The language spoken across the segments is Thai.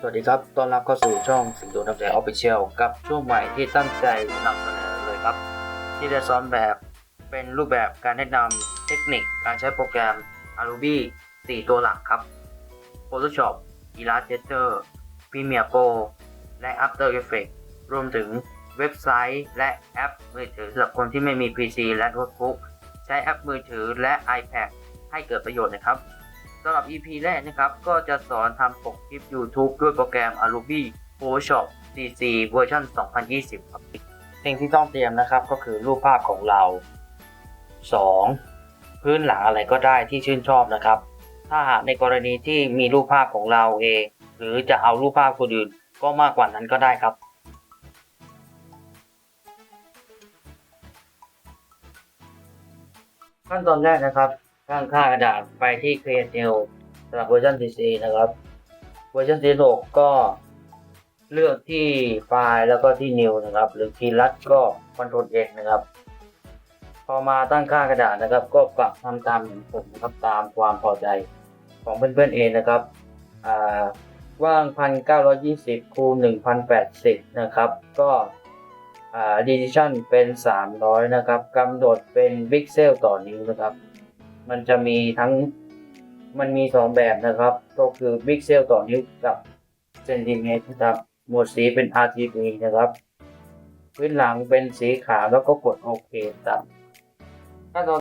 สวัสดีครับ ต้อนรับเข้าสู่ช่องสิงโตนำใจออฟฟิเชียลกับช่วงใหม่ที่ตั้งใจนำเสนอเลยครับ ที่จะสอนแบบเป็นรูปแบบการแนะนำเทคนิคการใช้โปรแกรม Adobe 4 ตัวหลักครับ Photoshop Illustrator Premiere Pro และ After Effects รวมถึงเว็บไซต์และแอปมือถือสำหรับคนที่ไม่มี PC และโน้ตบุ๊กใช้แอปมือถือและ iPad ให้เกิดประโยชน์นะครับ สำหรับ EP แรกนะครับ ก็จะสอนทำปกคลิป YouTube ด้วยโปรแกรม Adobe Photoshop CC เวอร์ชัน2020 ครับสิ่งที่ต้องเตรียมนะครับก็คือรูปภาพของเรา 2. พื้นหลังอะไรก็ได้ที่ชื่นชอบนะครับ ถ้าหากในกรณีที่มีรูปภาพของเราเอง หรือจะเอารูปภาพคนอื่นก็มากกว่านั้นก็ได้ครับขั้นตอนแรกนะครับ ข้างค่ากระดาษไปที่ Create New สำหรับเวอร์ชัน CC นะครับ เวอร์ชัน16ก็เลือกที่ไฟล์แล้วก็ที่ New นะครับ หรือคีย์ลัดก็ Ctrl X นะครับ พอมาตั้งค่ากระดาษนะครับ ก็ปรับทำตามเหมือนผมนะครับตามความพอใจของเพื่อนๆเองนะครับอ่าว่าง 1920 คูณ 1080 นะครับ ก็อ่า decision เป็น 300 นะครับกำหนดเป็นพิกเซลต่อนิ้วนะครับ มันจะมีทั้งมันมีสองแบบนะครับ ก็คือพิกเซลต่อนิ้วกับเซนติเมตรนะครับหมวดสีเป็น RGB นะครับ พื้นหลังเป็นสีขาวแล้วก็กดโอเคครับขั้นตอน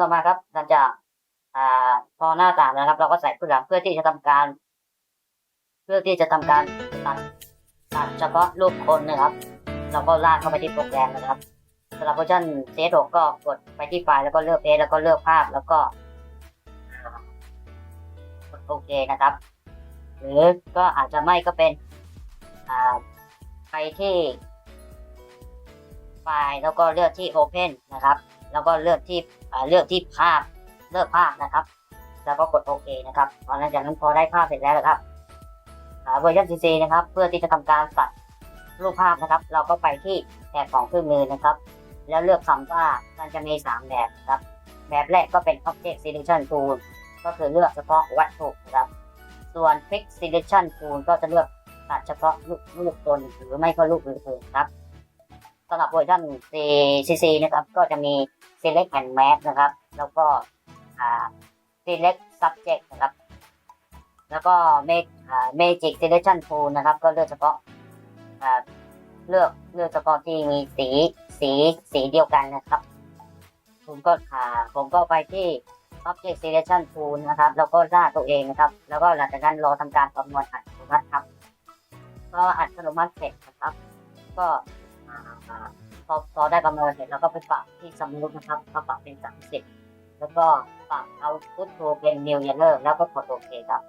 ต่อมาครับหลังจากอ่าพอหน้าต่างนะครับ เราก็ใส่พื้นหลังเพื่อที่จะทำการ เพื่อที่จะทำการตัดตัดเฉพาะรูปคนนะครับ เราก็ลากเข้าไปที่โปรแกรมนะครับสำหรับเวอร์ชัน CS6 ก็กดไปที่ไฟล์แล้วก็เลือกเพจแล้วก็เลือกภาพแล้วก็กดโอเคนะครับ หรือก็อาจจะไม่ก็เป็นอ่าไปที่ไฟล์แล้วก็เลือกที่ Open นะครับ แล้วก็เลือกที่เลือกที่ภาพเลือกภาพนะครับ แล้วก็กดโอเคนะครับพอหลังจากนั้นพอได้ภาพเสร็จแล้วนะครับเวอร์ชัน CC นะครับ เพื่อที่จะทำการตัดรูปภาพนะครับ เราก็ไปที่แถบของเครื่องมือนะครับ แล้วเลือกคำว่ามันจะมี 3 แบบครับ แบบแรกก็เป็น Object Selection Tool ก็คือเลือกเฉพาะวัตถุนะครับ ส่วน Quick Selection Tool ก็จะเลือกตัดเฉพาะรูปรูปตนหรือไม่ก็รูปอื่นๆครับ สำหรับเวอร์ชัน CC นะครับ ก็จะมี Select and Match นะครับ แล้วก็ Select Subject นะครับ แล้วก็ make magic Selection Tool นะครับ ก็เลือกเฉพาะเลือกเลือกเฉพาะที่มีสีสีสีเดียวกันนะครับ ผมก็ผมก็ไปที่ Object Selection Tool นะครับ แล้วก็ล่าตัวเองนะครับ แล้วก็หลังจากนั้นรอทำการประมวลอัตโนมัติครับ ก็อัตโนมัติเสร็จนะครับ ก็ อพอได้ประเมินเสร็จเราก็ไปปรับที่สมุดนะครับก็ปรับเป็นสามสิบแล้วก็ปรับเอาพุทโธเป็น new year แล้วก็กดโอเคครับ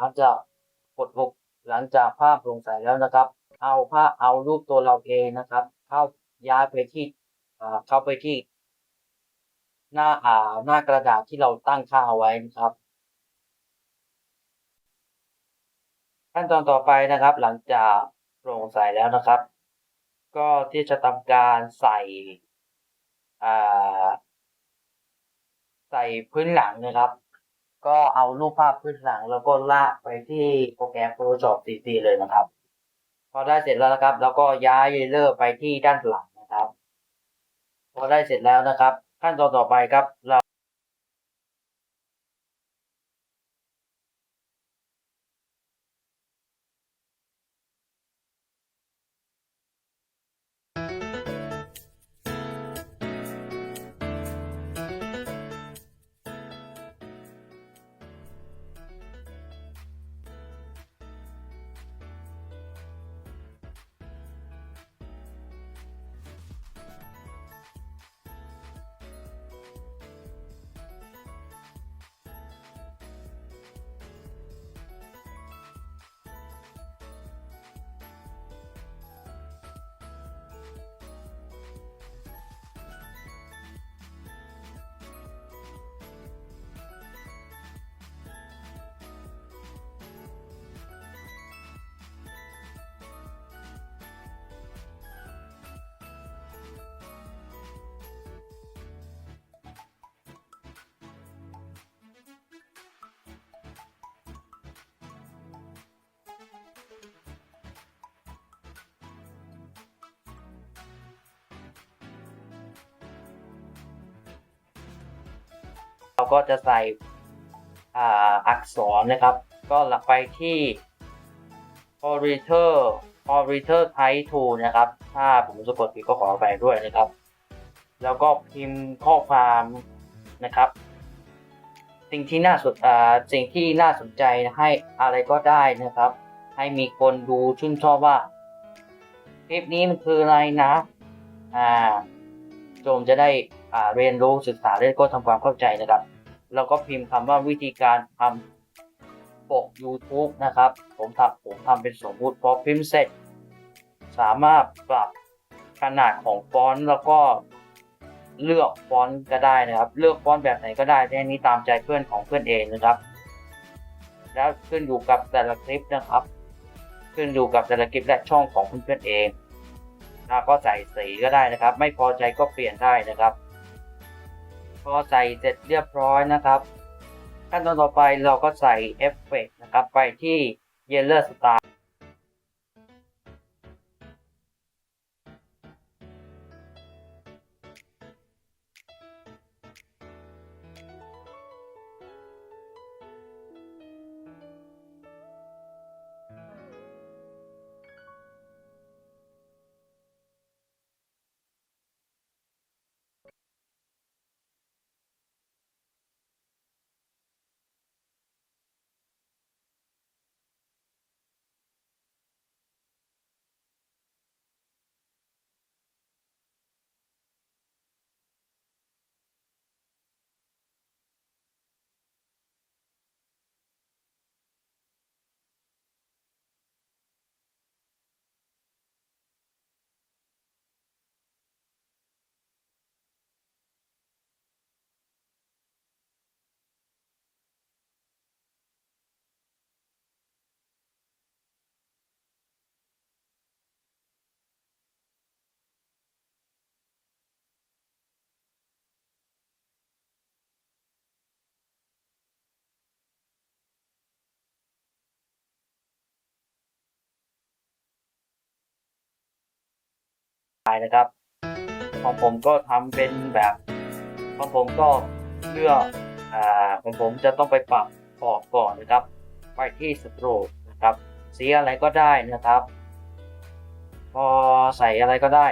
ลังจากกดปุ่มหลังจากภาพโปร่งใสแล้วนะครับ เอาภาพเอารูปตัวเราเองนะครับ เข้าย้ายไปที่เข้าไปที่ หน้าอ่าหน้ากระดาษที่เราตั้งค่าเอาไว้นะครับขั้นตอนต่อไปนะครับ หลังจากโปร่งใสแล้วนะครับ ก็ที่จะทำการใส่ใส่พื้นหลังนะครับ ก็เอารูปภาพพื้นหลัง แล้วก็ลากไปที่โปรแกรม Photoshop CC เลยนะครับ พอได้เสร็จแล้วนะครับ แล้วก็ย้ายเลเยอร์ไปที่ด้านหลังนะครับ พอได้เสร็จแล้วนะครับ ขั้นตอนต่อไปครับ เรา ก็จะใส่อ,อักษรนะครับ ก็หลักไปที่ orator orator type 2นะครับ ถ้าผมสะกดผิดก็ขอไปด้วยนะครับ แล้วก็พิมพ์ข้อความนะครับ สิ่งที่น่าสนอ่าสิ่งที่น่าสนใจให้อะไรก็ได้นะครับ ให้มีคนดูชื่นชอบว่าคลิปนี้มันคืออะไรนะ อ่าโจมจะได้อ่าเรียนรู้ศึกษาและก็ทำความเข้าใจนะครับ แล้วก็พิมพ์คำว่าวิธีการทำปก YouTube นะครับ ผมทำผมทำเป็นสมมุติพอพิมพ์เสร็จ สามารถปรับขนาดของฟอนต์แล้วก็เลือกฟอนต์ก็ได้นะครับ เลือกฟอนต์แบบไหนก็ได้แค่นี้ตามใจเพื่อนของเพื่อนเองนะครับ แล้วขึ้นอยู่กับแต่ละคลิปนะครับ ขึ้นอยู่กับแต่ละคลิปและช่องของเพื่อนๆเองถ้าก็ใส่สีก็ได้นะครับ ไม่พอใจก็เปลี่ยนได้นะครับ พอใส่เสร็จเรียบร้อยนะครับ ขั้นตอนต่อไปเราก็ใส่เอฟเฟกต์นะครับไปที่ Yellow Star นะครับ ของผมก็ทำเป็นแบบของผมก็เลือกอ่าของผมจะต้องไปปรับขอบก่อนนะครับ ไปที่สโตรกนะครับสีอะไรก็ได้นะครับ พอใส่อะไรก็ได้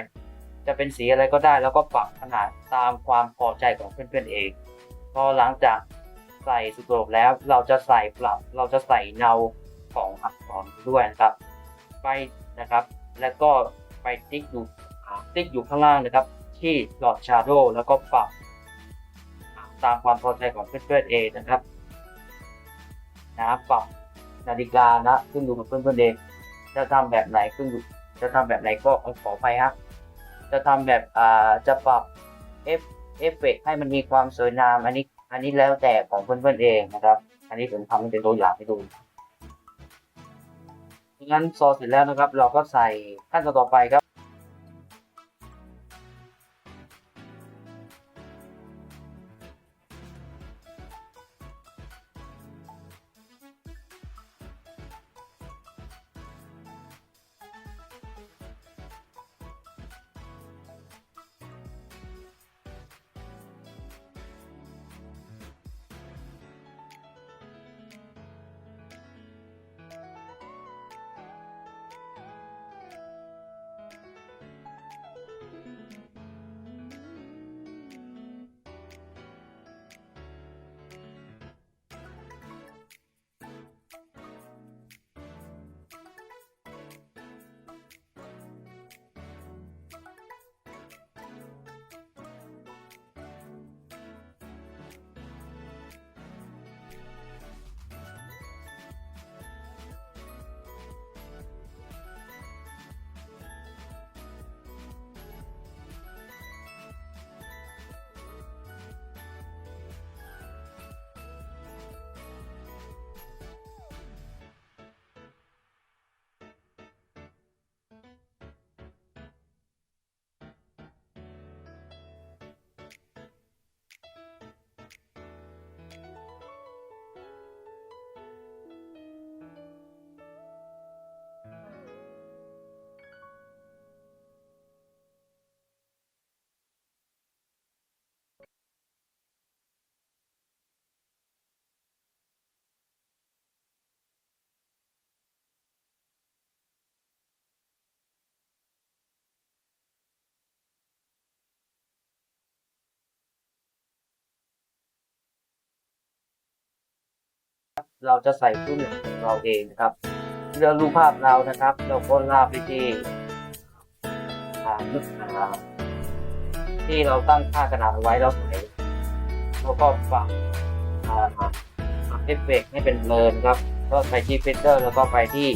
จะเป็นสีอะไรก็ได้ แล้วก็ปรับขนาดตามความพอใจของเพื่อนๆเอง พอหลังจากใส่สโตรกแล้วเราจะใส่ปรับ เราจะใส่เงาของอักษรด้วยนะครับ ไปนะครับ แล้วก็ไปติ๊กอยู่ ติ๊กอยู่ข้างล่างนะครับ ที่หลอดชาร์โดแล้วก็ปรับตามความพอใจของเพื่อนๆเองนะครับนะปรับนาฬิกานะขึ้นอยู่กับเพื่อนๆเองจะทำแบบไหนขึ้นอยู่จะทำแบบไหนก็ขอไปฮะจะทำแบบอ่าจะปรับเอฟเอฟเฟกให้มันมีความสวยงามอันนี้อันนี้แล้วแต่ของเพื่อนๆเองนะครับ อันนี้ผมทำเป็นตัวอย่างให้ดูงั้นซอสเสร็จแล้วนะครับ เราก็ใส่ขั้นตอนต่อไปครับ เราจะใส่รุ่นของเราเองนะครับ เลือกรูปภาพเรานะครับ เราก็ลากไปที่ลึกอ่าที่เราตั้งค่าขนาดไว้แล้วใส่แล้วก็ปรับอ่าปรับเอฟเฟกให้เป็นเบินครับ ก็ไปที่ฟิลเตอร์แล้วก็ไปที่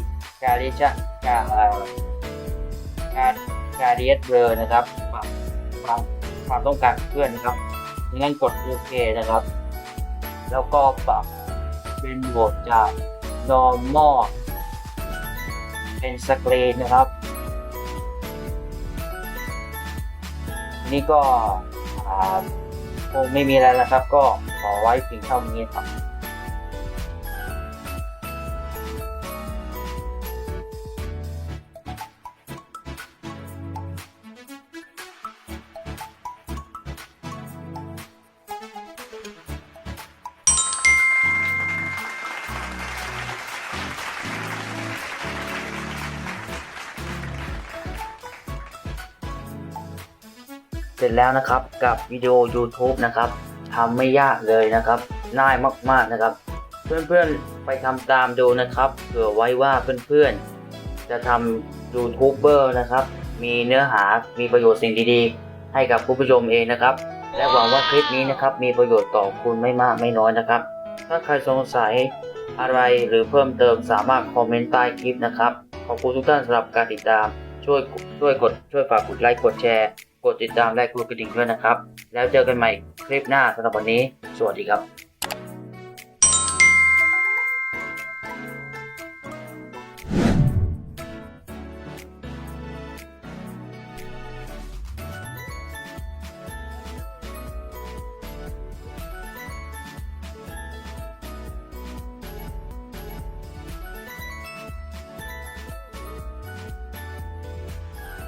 การิชะการการการเดียสเบอร์นะครับปรับความความต้องการเพื่อนนะครับงั้นกดโอเคนะครับ แล้วก็ปรับ เป็นโหมดจาก normal เป็นสกรีนนะครับ นี่ก็อ่าคงไม่มีอะไรแล้วครับ ก็ขอไว้เพียงเท่านี้ครับ ร็จแล้วนะครับกับวิดีโอ YouTube นะครับทำไม่ยากเลยนะครับง่ายมากๆนะครับ เพื่อนๆไปทำตามดูนะครับเผื่อไว้ว่าเพื่อนๆ จะทำยูทูบเบอร์นะครับ มีเนื้อหามีประโยชน์สิ่งดีๆ ให้กับผู้ผู้ชมเองนะครับ และหวังว่าคลิปนี้นะครับมีประโยชน์ต่อคุณไม่มากไม่น้อยนะครับ ถ้าใครสงสัยอะไรหรือเพิ่มเติมสามารถคอมเมนต์ใต้คลิปนะครับ ขอบคุณทุกท่านสำหรับการติดตามช่วยช่วยกดช่วยฝากกดไลค์กดแชร์ กดติดตามและกดกระดิ่งด้วยนะครับ แล้วเจอกันใหม่คลิปหน้าสำหรับวันนี้ สวัสดีครับ